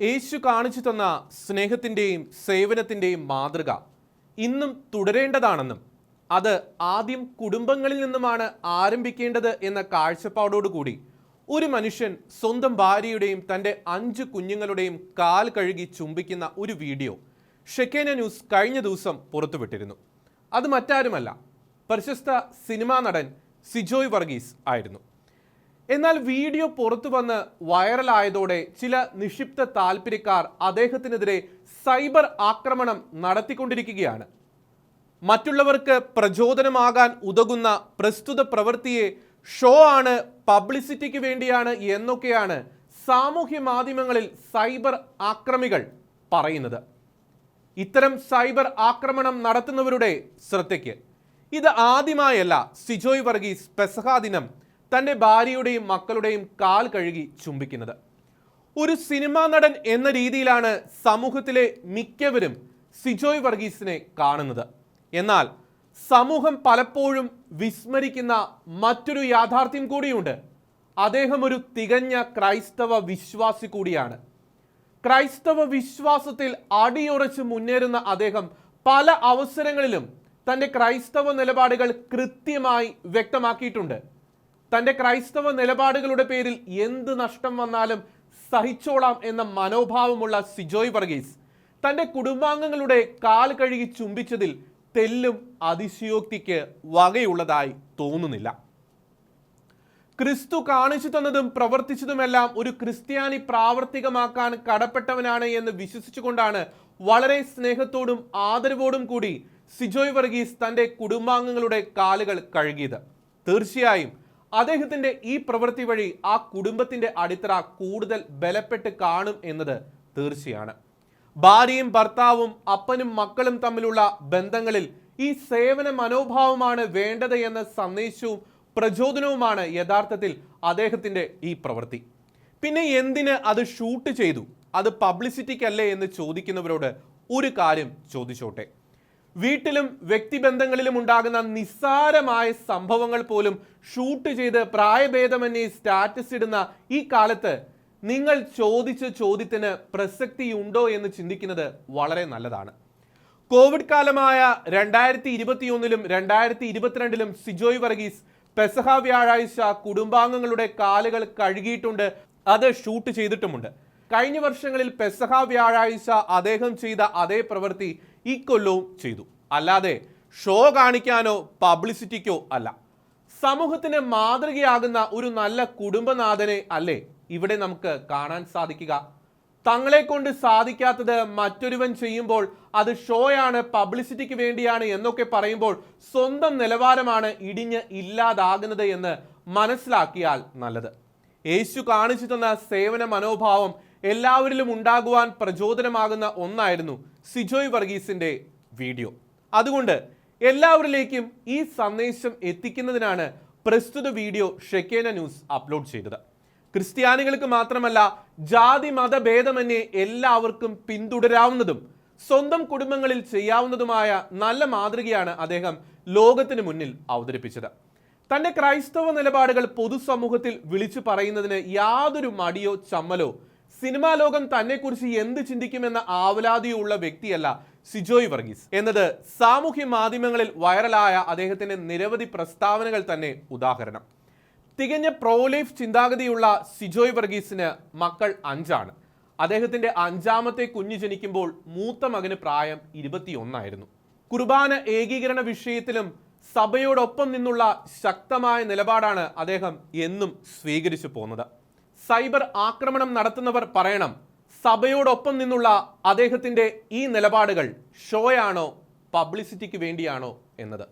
യേശു കാണിച്ചു തന്ന സ്നേഹത്തിന്റെയും സേവനത്തിന്റെയും മാതൃക ഇന്നും തുടരേണ്ടതാണെന്നും അത് ആദ്യം കുടുംബങ്ങളിൽ നിന്നുമാണ് ആരംഭിക്കേണ്ടത് എന്ന കാഴ്ചപ്പാടോടുകൂടി ഒരു മനുഷ്യൻ സ്വന്തം ഭാര്യയുടെയും തന്റെ അഞ്ച് കുഞ്ഞുങ്ങളുടെയും കാൽ കഴുകി ചുംബിക്കുന്ന ഒരു വീഡിയോ ഷെക്കേന ന്യൂസ് കഴിഞ്ഞ ദിവസം പുറത്തുവിട്ടിരുന്നു. അത് മറ്റാരുമല്ല പ്രശസ്ത സിനിമാ നടൻ സിജോയ് വർഗീസ് ആയിരുന്നു. എന്നാൽ വീഡിയോ പുറത്തു വന്ന് വൈറലായതോടെ ചില നിക്ഷിപ്ത താൽപര്യക്കാർ അദ്ദേഹത്തിനെതിരെ സൈബർ ആക്രമണം നടത്തിക്കൊണ്ടിരിക്കുകയാണ്. മറ്റുള്ളവർക്ക് പ്രചോദനമാകാൻ ഉതകുന്ന പ്രസ്തുത പ്രവൃത്തിയെ ഷോ ആണ് പബ്ലിസിറ്റിക്ക് വേണ്ടിയാണ് എന്നൊക്കെയാണ് സാമൂഹ്യ മാധ്യമങ്ങളിൽ സൈബർ ആക്രമികൾ പറയുന്നത്. ഇത്തരം സൈബർ ആക്രമണം നടത്തുന്നവരുടെ ശ്രദ്ധയ്ക്ക്. ഇത് ആദ്യമായല്ല സിജോയ് വർഗീസ് പെസഹ ദിനം തന്റെ ഭാര്യയുടെയും മക്കളുടെയും കാൽ കഴുകി ചുംബിക്കുന്നത്. ഒരു സിനിമാ നടൻ എന്ന രീതിയിലാണ് സമൂഹത്തിലെ മിക്കവരും സിജോയ് വർഗീസിനെ കാണുന്നത്. എന്നാൽ സമൂഹം പലപ്പോഴും വിസ്മരിക്കുന്ന മറ്റൊരു യാഥാർത്ഥ്യം കൂടിയുണ്ട്. അദ്ദേഹം ഒരു തികഞ്ഞ ക്രൈസ്തവ വിശ്വാസി കൂടിയാണ്. ക്രൈസ്തവ വിശ്വാസത്തിൽ അടിയുറച്ച് മുന്നേറുന്ന അദ്ദേഹം പല അവസരങ്ങളിലും തന്റെ ക്രൈസ്തവ നിലപാടുകൾ കൃത്യമായി വ്യക്തമാക്കിയിട്ടുണ്ട്. തന്റെ ക്രൈസ്തവ നിലപാടുകളുടെ പേരിൽ എന്ത് നഷ്ടം വന്നാലും സഹിച്ചോളാം എന്ന മനോഭാവമുള്ള സിജോയ് വർഗീസ് തന്റെ കുടുംബാംഗങ്ങളുടെ കാൽ കഴുകി ചുംബിച്ചതിൽ തെല്ലും അതിശയോക്തിക്ക് വകയുള്ളതായി തോന്നുന്നില്ല. ക്രിസ്തു കാണിച്ചു തന്നതും പ്രവർത്തിച്ചതുമെല്ലാം ഒരു ക്രിസ്ത്യാനി പ്രാവർത്തികമാക്കാൻ കടപ്പെട്ടവനാണ് എന്ന് വിശ്വസിച്ചുകൊണ്ടാണ് വളരെ സ്നേഹത്തോടും ആദരവോടും കൂടി സിജോയ് വർഗീസ് തന്റെ കുടുംബാംഗങ്ങളുടെ കാലുകൾ കഴുകിയത്. തീർച്ചയായും അദ്ദേഹത്തിന്റെ ഈ പ്രവൃത്തി വഴി ആ കുടുംബത്തിന്റെ അടിത്തറ കൂടുതൽ ബലപ്പെട്ട് കാണും എന്നത് തീർച്ചയാണ്. ഭാര്യയും ഭർത്താവും അപ്പനും മക്കളും തമ്മിലുള്ള ബന്ധങ്ങളിൽ ഈ സേവന മനോഭാവമാണ് വേണ്ടത് എന്ന സന്ദേശവും പ്രചോദനവുമാണ് യഥാർത്ഥത്തിൽ അദ്ദേഹത്തിന്റെ ഈ പ്രവൃത്തി. പിന്നെ എന്തിന് അത് ഷൂട്ട് ചെയ്തു? അത് പബ്ലിസിറ്റിക്കല്ലേ എന്ന് ചോദിക്കുന്നവരോട് ഒരു കാര്യം ചോദിച്ചോട്ടെ. വീട്ടിലും വ്യക്തിബന്ധങ്ങളിലും ഉണ്ടാകുന്ന നിസ്സാരമായ സംഭവങ്ങൾ പോലും ഷൂട്ട് ചെയ്ത് പ്രായഭേദമന്യേ സ്റ്റാറ്റസ് ഇടുന്ന ഈ കാലത്ത് നിങ്ങൾ ചോദിച്ച ചോദ്യത്തിന് പ്രസക്തിയുണ്ടോ എന്ന് ചിന്തിക്കുന്നത് വളരെ നല്ലതാണ്. കോവിഡ് കാലമായ രണ്ടായിരത്തി ഇരുപത്തിയൊന്നിലും രണ്ടായിരത്തി ഇരുപത്തിരണ്ടിലും സിജോയ് വർഗീസ് പെസഹ വ്യാഴാഴ്ച കുടുംബാംഗങ്ങളുടെ കാലുകൾ കഴുകിയിട്ടുണ്ട്. അത് ഷൂട്ട് ചെയ്തിട്ടുമുണ്ട്. കഴിഞ്ഞ വർഷങ്ങളിൽ പെസഹ വ്യാഴാഴ്ച അദ്ദേഹം ചെയ്ത അതേ പ്രവൃത്തി ഈ കൊല്ലവും ചെയ്തു. അല്ലാതെ ഷോ കാണിക്കാനോ പബ്ലിസിറ്റിക്കോ അല്ല. സമൂഹത്തിന് മാതൃകയാകുന്ന ഒരു നല്ല കുടുംബനാഥനെ അല്ലേ ഇവിടെ നമുക്ക് കാണാൻ സാധിക്കുക. തങ്ങളെ കൊണ്ട് സാധിക്കാത്തത് മറ്റൊരുവൻ ചെയ്യുമ്പോൾ അത് ഷോയാണ് പബ്ലിസിറ്റിക്ക് വേണ്ടിയാണ് എന്നൊക്കെ പറയുമ്പോൾ സ്വന്തം നിലവാരമാണ് ഇടിഞ്ഞ് ഇല്ലാതാകുന്നത് എന്ന് മനസ്സിലാക്കിയാൽ നല്ലത്. യേശു കാണിച്ചു തന്ന സേവന മനോഭാവം എല്ലാവരിലും ഉണ്ടാകുവാൻ പ്രചോദനമാകുന്ന ഒന്നായിരുന്നു സിജോയ് വർഗീസിന്റെ വീഡിയോ. അതുകൊണ്ട് എല്ലാവരിലേക്കും ഈ സന്ദേശം എത്തിക്കുന്നതിനാണ് പ്രസ്തുത വീഡിയോ ഷെക്കേന ന്യൂസ് അപ്ലോഡ് ചെയ്തത്. ക്രിസ്ത്യാനികൾക്ക് മാത്രമല്ല ജാതി മതഭേദമന്യേ എല്ലാവർക്കും പിന്തുടരാവുന്നതും സ്വന്തം കുടുംബങ്ങളിൽ ചെയ്യാവുന്നതുമായ നല്ല മാതൃകയാണ് അദ്ദേഹം ലോകത്തിന് മുന്നിൽ അവതരിപ്പിച്ചത്. തന്റെ ക്രൈസ്തവ നിലപാടുകൾ പൊതുസമൂഹത്തിൽ വിളിച്ചു പറയുന്നതിന് യാതൊരു മടിയോ ചമ്മലോ സിനിമാ ലോകം തന്നെക്കുറിച്ച് എന്ത് ചിന്തിക്കുമെന്ന ആവലാതിയുള്ള വ്യക്തിയല്ല സിജോയ് വർഗീസ്. എന്നത് സാമൂഹ്യ മാധ്യമങ്ങളിൽ വൈറലായ അദ്ദേഹത്തിന്റെ നിരവധി പ്രസ്താവനകൾ തന്നെ ഉദാഹരണം. തികഞ്ഞ പ്രോലൈഫ് ചിന്താഗതിയുള്ള സിജോയ് വർഗീസിന് മക്കൾ അഞ്ചാണ്. അദ്ദേഹത്തിന്റെ അഞ്ചാമത്തെ കുഞ്ഞ് ജനിക്കുമ്പോൾ മൂത്ത മകന് പ്രായം ഇരുപത്തിയൊന്നായിരുന്നു. കുർബാന ഏകീകരണ വിഷയത്തിലും സഭയോടൊപ്പം നിന്നുള്ള ശക്തമായ നിലപാടാണ് അദ്ദേഹം എന്നും സ്വീകരിച്ചു പോന്നത്. സൈബർ ആക്രമണം നടത്തുന്നവർ പറയണം. സഭയോടൊപ്പം നിന്നുള്ള അദ്ദേഹത്തിന്റെ ഈ നിലപാടുകൾ ഷോയാണോ പബ്ലിസിറ്റിക്ക് വേണ്ടിയാണോ എന്നത്?